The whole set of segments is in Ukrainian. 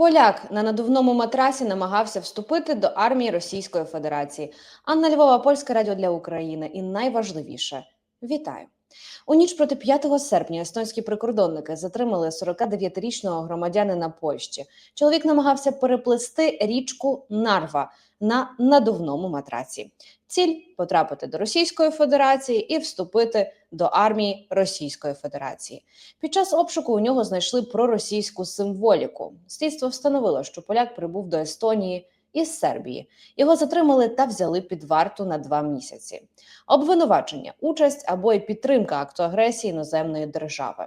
Поляк на надувному матрасі намагався вступити до армії Російської Федерації. Анна Львова, Польське радіо для України. І найважливіше вітаю. У ніч проти 5 серпня естонські прикордонники затримали 49-річного громадянина Польщі. Чоловік намагався переплисти річку Нарва на надувному матраці. Ціль потрапити до Російської Федерації і вступити до армії Російської Федерації. Під час обшуку у нього знайшли проросійську символіку. Слідство встановило, що поляк прибув до Естонії із Сербії. Його затримали та взяли під варту на два місяці. Обвинувачення, участь або й підтримка акту агресії іноземної держави.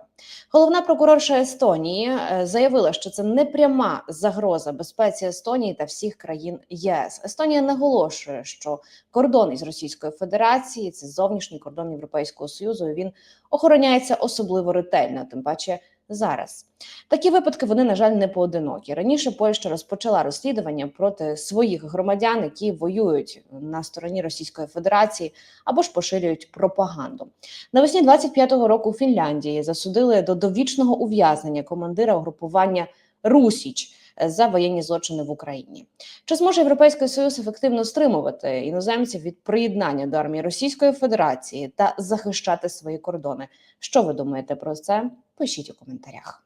Головна прокурорша Естонії е, заявила, що це не пряма загроза безпеці Естонії та всіх країн ЄС. Естонія наголошує, що кордон із Російською Федерацією це зовнішній кордон Європейського Союзу. і Він охороняється особливо ретельно, тим паче зараз. Такі випадки вони, на жаль, не поодинокі. Раніше Польща розпочала розслідування проти своїх громадян, які воюють на стороні Російської Федерації або ж поширюють пропаганду. Навесні 25-го року у Фінляндії засудили до довічного ув'язнення командира угрупування Русіч за воєнні злочини в Україні. Чи зможе Європейський Союз ефективно стримувати іноземців від приєднання до армії Російської Федерації та захищати свої кордони? Що ви думаєте про це? Пишіть у коментарях.